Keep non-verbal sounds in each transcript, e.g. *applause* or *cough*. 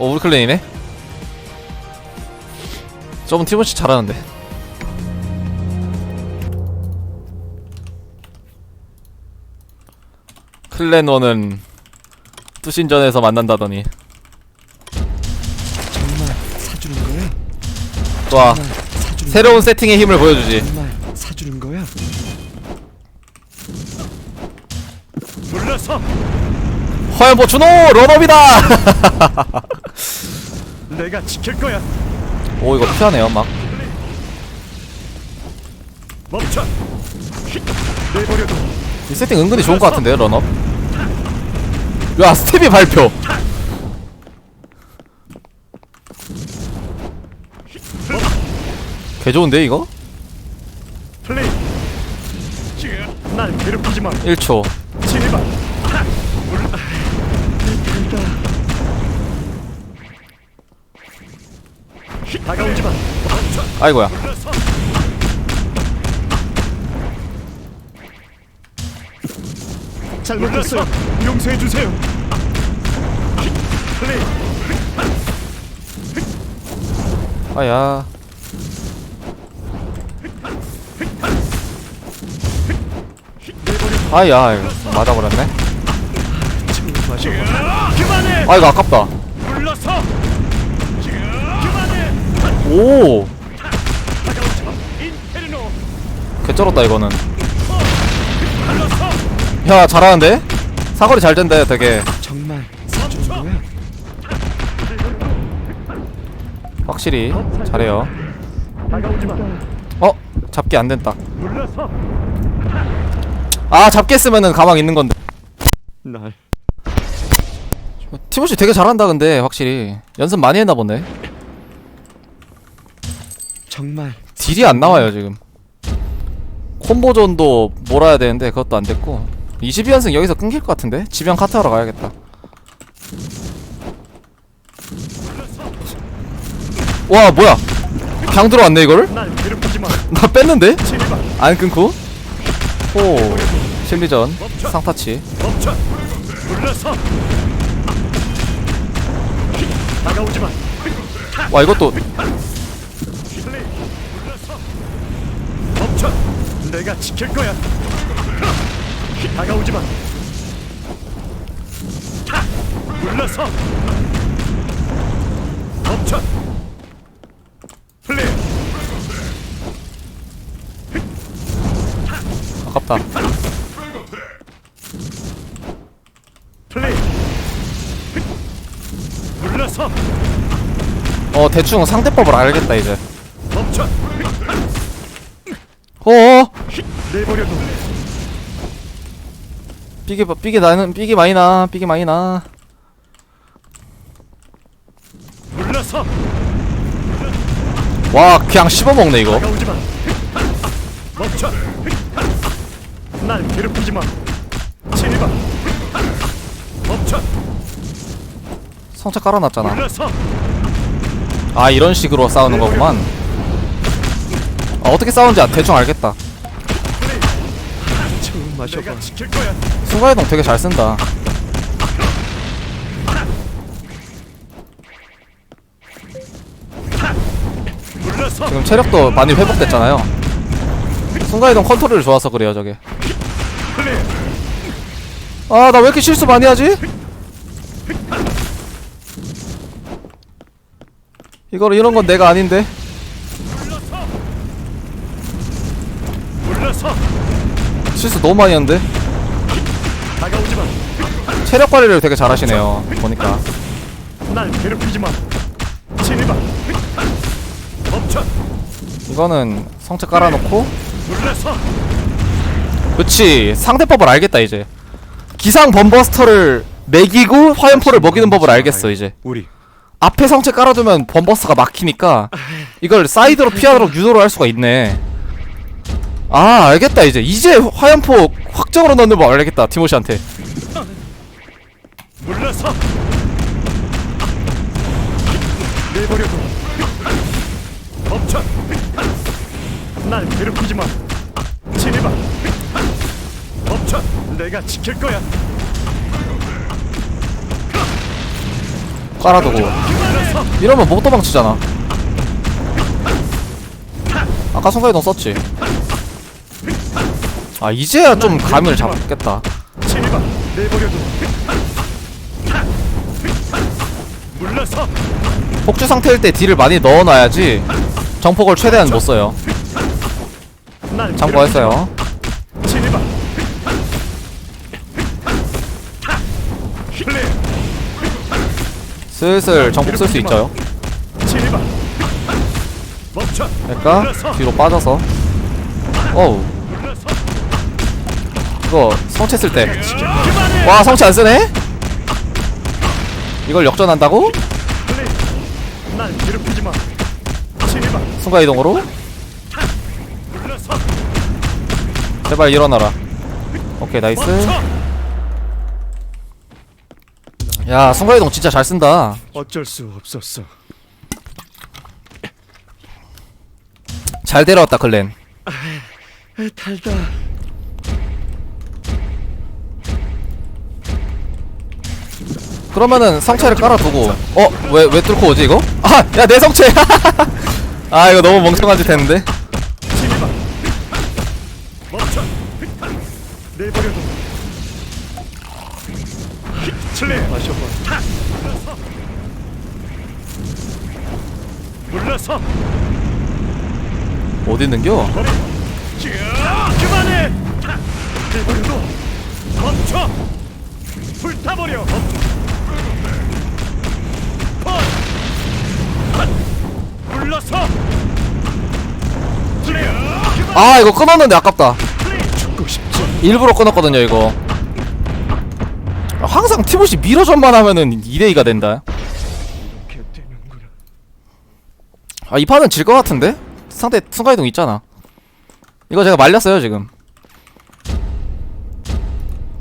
어 우리 클랜이네? 저분 티모시 잘하는데. 클랜원은 투신전에서 만난다더니. 정말 사주는 거야? 좋아. 사주는 새로운 세팅의 힘을 보여주지. 정말 사주는 거야? 불러서 허연보 준호 런업이다 *laughs* 내가 지킬 거야. 오 이거 피하네요 막 멈춰. 휙. 내버려둬. 이 세팅 은근히 좋은 것 같은데 런업 야 스텝이 발표 개 좋은데 이거? 플레이. 날 괴롭히지 마. 1초 다가오지 마. 아이고야. 잘못했어요. 용서해 주세요. 아야. 아야 맞아버렸네. 아 이거 아깝다 오. 개쩔었다 이거는. 야 잘하는데? 사거리 잘 된대 되게 정말? 확실히 잘해요. 어? 잡기 안 된다. 아 잡기 했으면은 가망 있는 건데 날 티모시 되게 잘한다 근데 확실히 연습 많이 했나 보네 정말 딜이 안 나와요 지금 콤보존도 몰아야 되는데 그것도 안 됐고 22연승 여기서 끊길 것 같은데? 지병 카트하러 가야겠다 와 뭐야 그냥 들어왔네 이거를? 나 뺐는데? 안 끊고? 오 심리전 상타치. 와 이것도 내가 지킬 거야. 다가오지 마. 불러서. 멈춰. 플레이. 아깝다 플레이. 어 대충 상대법을 알겠다 이제 멈춰. 어어 내버려둬. 삐게 삐게 나는 삐게 많이 나 삐게 많이 나 불러서. 와 그냥 씹어먹네 이거 다가오지 마. 멈춰. 날 괴롭히지 마. 진입아. 멈춰. 성체 깔아놨잖아. 아 이런 식으로 싸우는 거구만 아, 어떻게 싸우는지 아- 대충 알겠다. 순간이동 되게 잘 쓴다. 지금 체력도 많이 회복됐잖아요 순간이동 컨트롤이 좋아서 그래요 저게. 아 나 왜 이렇게 실수 많이 하지? 이거 이런 건 내가 아닌데 불러서. 불러서. 실수 너무 많이 하는데 마. 체력 관리를 되게 잘하시네요 보니까 날 괴롭히지 마. 진입아. 멈춰. 이거는 성체 깔아놓고. 그치 상대법을 알겠다 이제 기상 범버스터를 매기고 화염포를 먹이는 법을 알겠어 이제 우리 앞에 성체 깔아두면 범버스가 막히니까 이걸 사이드로 피하도록 유도를 할 수가 있네 아 알겠다 이제 이제 화염포 확정으로 넣는 법 알겠다 티모시한테 불러서. 내버려둬. 멈춰. 날 괴롭히지 마. 진입아. 멈춰. 내가 지킬 거야. 깔아두고 이러면 못 도망치잖아 아까 순간이동 썼지 아 이제야 좀 감을 잡겠다. 진입아 내버려둬 물러서. 폭주 상태일 때 딜을 많이 넣어놔야지 정폭을 최대한 못 써요. 날 참고했어요. 진입아 슬슬 정폭 쓸 수 있죠. 진입아 멈춰. 그러니까 뒤로 빠져서. 어우 이거 성체 쓸 때 와 성체 안 쓰네? 이걸 역전한다고? 플레이 날 괴롭히지 마 진입아 순간 이동으로? 물러서 제발 일어나라 오케이 나이스 멈춰 야 순간 이동 진짜 잘 쓴다 어쩔 수 없었어 잘 데려왔다 클랜 달다. 그러면은 성체를 깔아두고 어? 왜, 왜 뚫고 오지 이거? 아! 야 내 성체! *laughs* 아 이거 너무 멍청한 짓 했는데 어디 있는겨? 그만해 내버려둬 멈춰 불타버려 아 이거 끊었는데 아깝다. 일부러 끊었거든요 이거 항상 티모시 미러전만 하면은 2대2가 된다 이렇게 되는구나. 아이 판은 질 것 같은데? 상대 순간이동 있잖아 이거 제가 말렸어요 지금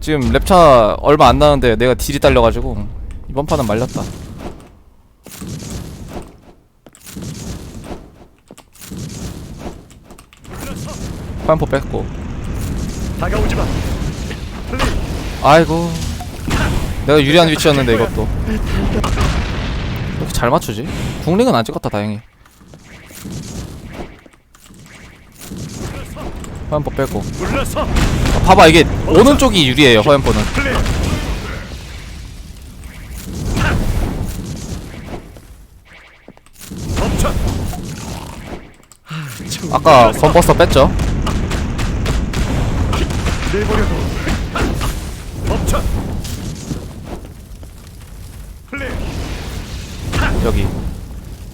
지금 랩차 얼마 안 나는데 내가 딜이 딸려가지고 이번 판은 말렸다 파인포 뺐고. 다가오지 마. 아이고. 내가 유리한 위치였는데 이것도. 이렇게 잘 맞추지? 궁링은 안 찍었다 다행히. 화염포 빼고. 물러서. 아, 봐봐 이게 오는 쪽이 유리해요 화염포는. 플레이 멈춰. 아까 건버스터 뺐죠? 내버려둬. 멈춰. 플레이. 여기.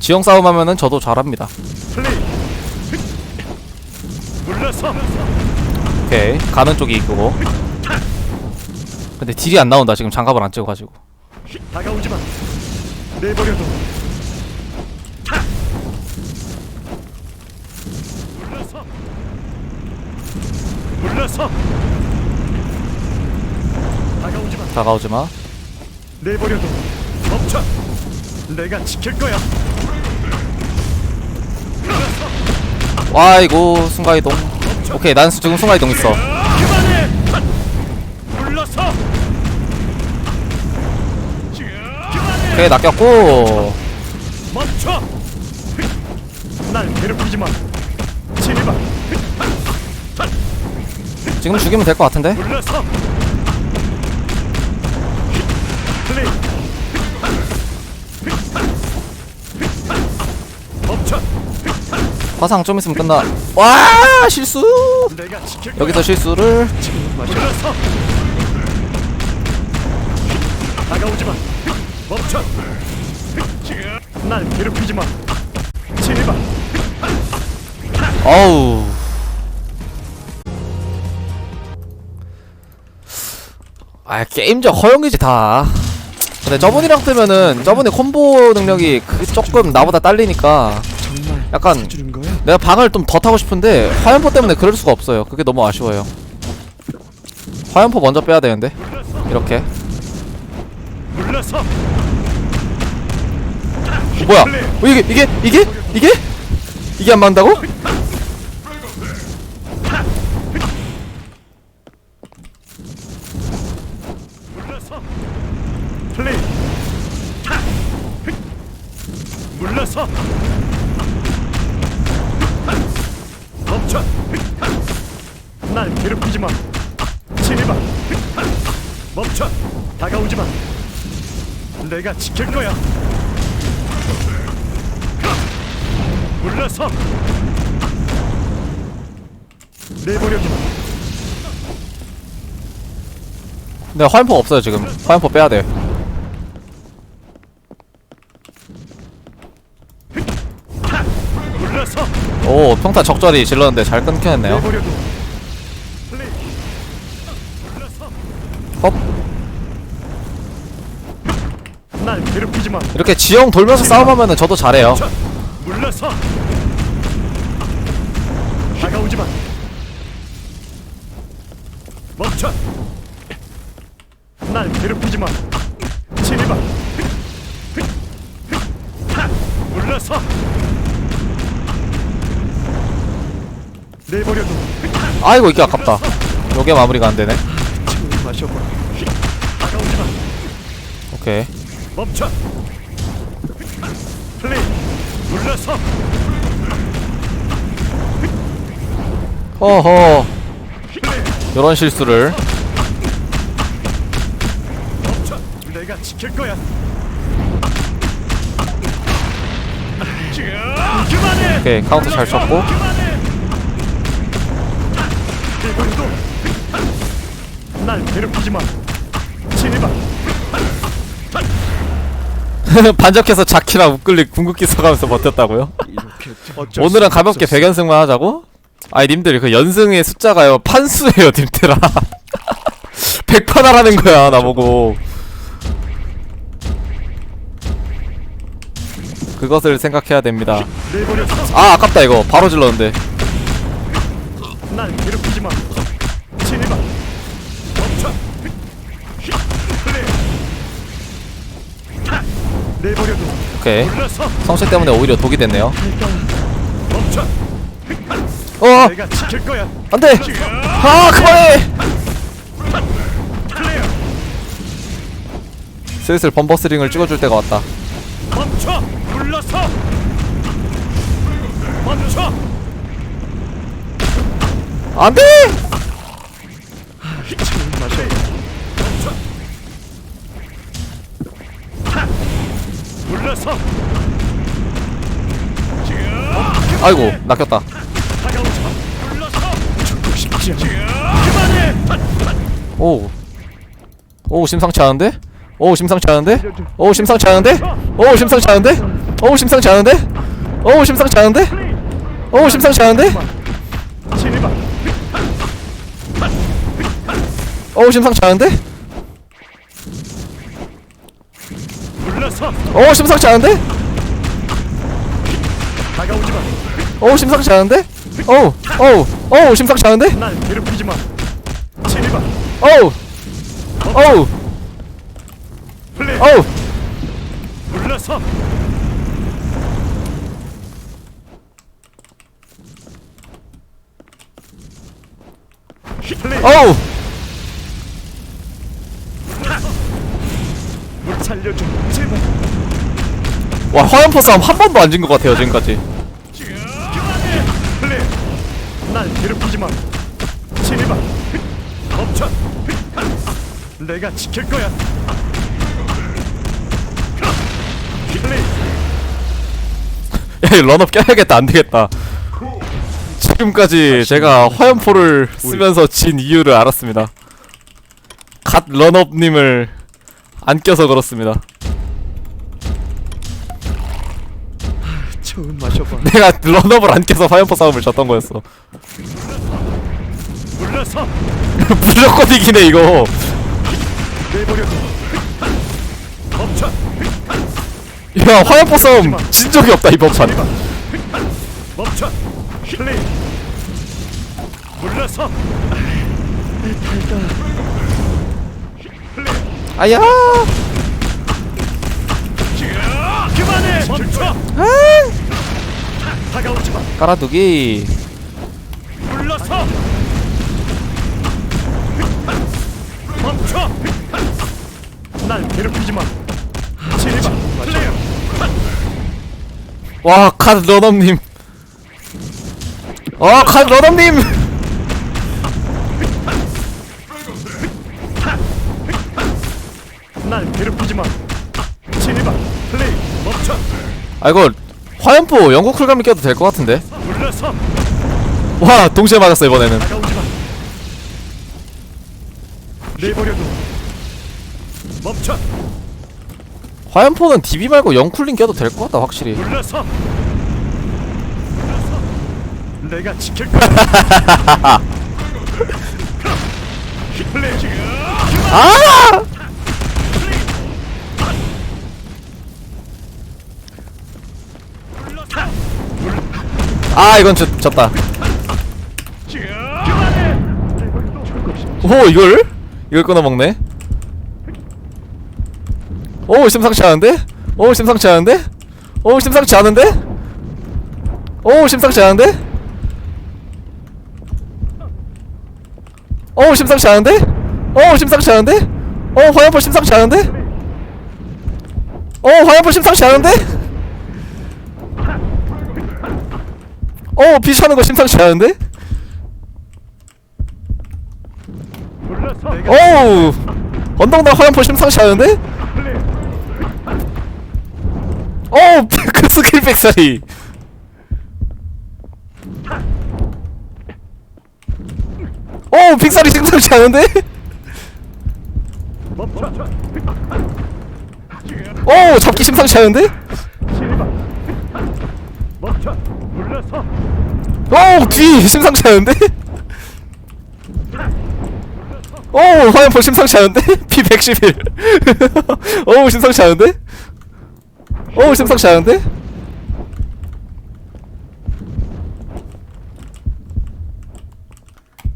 지형 싸움 하면은 저도 잘합니다. 플레이. 물러서. 오케이. 가는 쪽이 그거. 근데 딜이 안 나온다. 지금 장갑을 안 찍어가지고. 다가오지 마. 내버려둬 물러서. 다가오지 마. 다가오지 마. 내버려둬. 멈춰. 내가 지킬 거야. 물러서. 와이고 순간 이동. 멈춰. 오케이 난 지금 순간 이동 있어. 그만해. 물러서. 그만해. 오케이 낚였고. 멈춰. 날 괴롭히지 마. 진입아 지금 죽이면 될 것 같은데? 물러서 플레이 멈춰 화상 좀 있으면 끝나. 와 실수. 내가 지킬 거야 여기서 실수를. 다가오지 마 멈춰 날 괴롭히지 마. 진입아 어우 아 게임적 허용이지 다. 근데 저분이랑 뜨면은 저분이 콤보 능력이 그 조금 나보다 딸리니까 약간? 내가 방을 좀 더 타고 싶은데 화염포 때문에 그럴 수가 없어요. 그게 너무 아쉬워요. 화염포 먼저 빼야 되는데 이렇게. 어, 뭐야? 어, 이게 이게 이게? 이게? 이게 안 맞는다고? 내가 지킬 거야. 물러서. 내버려둬. 근데 화염포 없어요 지금. 화염포 빼야 돼. 오 평타 적절히 질렀는데 잘 끊겨냈네요. 내버려둬. 플레이. 물러서 헙 날 괴롭히지 마 이렇게 지형 돌면서 싸움하면은 저도 잘해요! 물러서. 다가오지 마 멈춰. 날 괴롭히지 마 하! 물러서. 내버려둬. 아이고 이게 아깝다. 요게 마무리가 안 되네. 다가오지 마 오케이. 멈춰 물러서 허허. 요런 실수를. 멈춰 내가 지킬 거야. 그만해! 오케이 카운터 잘 쳤고. 그만해 이번도 날 괴롭히지 마. 진입아 *laughs* 반짝해서 자키랑 우클릭 궁극기 써가면서 버텼다고요? 오늘은 수 가볍게. 백연승만 하자고? 아니 님들 그 연승의 숫자가요. 판수예요 님들아. *laughs* 100판 하라는 거야 나보고. 그것을 생각해야 됩니다. 아 아깝다 이거. 바로 질렀는데. 날 괴롭히지 마. 진입 오케이. 성실 때문에 오히려 독이 됐네요. 어! 안돼! 아 그만해! 슬슬 범버스링을 찍어줄 때가 왔다. 멈춰. 물러서. 멈춰. 안돼 아이고 낚였다 다가오지 마 물러서 죽고 싶지 않아 그만해 오. 오 심상치 않은데? 오 심상치 않은데? 오 심상치 않은데? 오 심상치 않은데? 오 심상치 않은데? 오 심상치 않은데? 오 심상치 않은데? 오 심상치 않은데? 오 심상치 않은데? 다가오지 마 오 심상치 않은데? 오, 오, 오 심상치 않은데? 날 괴롭히지 마 진입아 오, 오, 플레이 오. 물러서 플레이 오. 물 살려줘 제발 와 화염포 싸움 한 번도 안 진 것 같아요 지금까지. 내가 지킬 거야 야, 이 런업 껴야겠다 안 되겠다. 지금까지 제가 화염포를 쓰면서 진 이유를 알았습니다. 갓 런업님을 안 껴서 그렇습니다. 처음 마셔봐. 내가 런업을 안 껴서 화염포 싸움을 졌던 거였어. 물러서 *laughs* 무조건 이기네 이거. 내버려둬. 멈춰. 야 화염포 싸움 진 적이 없다 이번 판. 멈춰. 플레이 물러서. 아야. 그만해. 멈춰. 다가오지 마. 깔아두기. 물러서. 멈춰 날 괴롭히지 마. 진입아 플레이어. 와 카드 러너님. 어 카드 러너님! 날 괴롭히지 마. 제발 플레이 멈춰. 아 이거 화염포 영국 쿨감이 껴도 될 것 같은데? 물러서 와 동시에 맞았어 이번에는. 다가 화염포는 DB 말고 영쿨링 껴도 될 것 같다 확실히. 물러서. 내가 지킬 거야. *laughs* 아! 아 이건 졌, 졌다. 오 이걸? 이걸 끊어먹네 오 심상치 않은데? 오 심상치 않은데? 오 심상치 않은데? 오 심상치 않은데? 오 심상치 않은데? 오 심상치 않은데? 오 화염포 심상치 않은데? 오 화염포 심상치 않은데? 오 비추하는 거 심상치 않은데? 오우 언덕날 화염포 심상치 않은데? 오! 그 스킬 백사리 오! 빅사리 심상치 않은데? 오! 잡기 심상치 않은데? 오! 뒤 심상치 않은데? 오! 화염포 심상치 않은데? *laughs* 피 111. 오! *laughs* 심상치 않은데? 오! 심상치 않은데?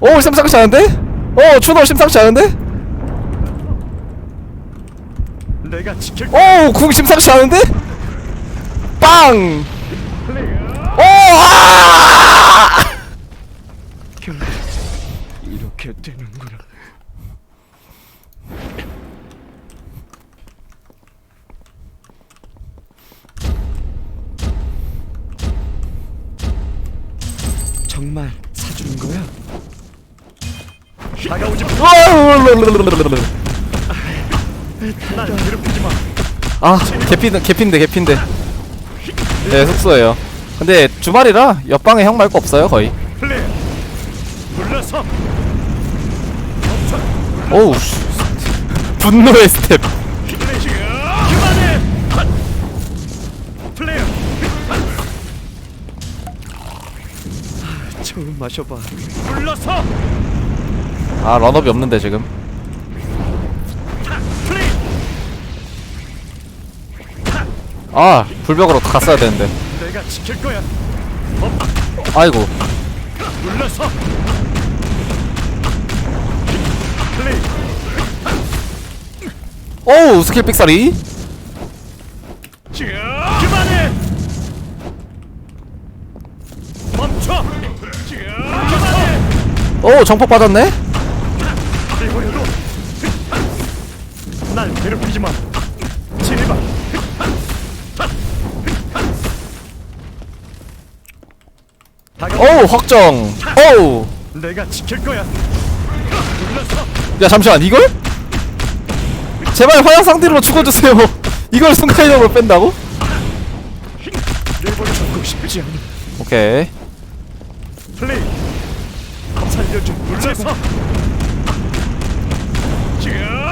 오! 심상치 않은데? 오! 추노 심상치 않은데? 내가 지킬. 오! 궁 심상치 않은데? 빵! 오! 아! 정말 사주는 거야? 다가오지 마. 날 괴롭히지 마. 아, 개핀, 개핀데, 개핀데. 네, 숙소예요. 근데 주말이라 옆방에 형 말고 없어요, 거의. 플레이. 물러서. 오우, 씨. 분노의 스텝. 마셔봐. 물러서. 아, 런업이 없는데, 지금. 아, 불벽으로 갔어야 되는데. 내가 지킬 거야. 아이고. 물러서. 플레이. 오우, 스킬 삑사리. 그 오, 정폭 받았네? 날 괴롭히지 마. 제발. 오우, 확정. 오우. 내가 지킬 거야. 야, 잠시만, 이걸? 제발 화양 상대로 죽어주세요. *laughs* 이걸 순간이동으로 뺀다고? 내버려 두고 싶지 않아. 오케이. 플레이. 살려줘. 물러서.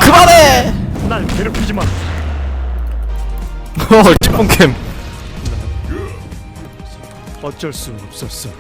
그만해! 날 괴롭히지 마. *laughs* 어, 10분 캠. 어쩔 수 없었어.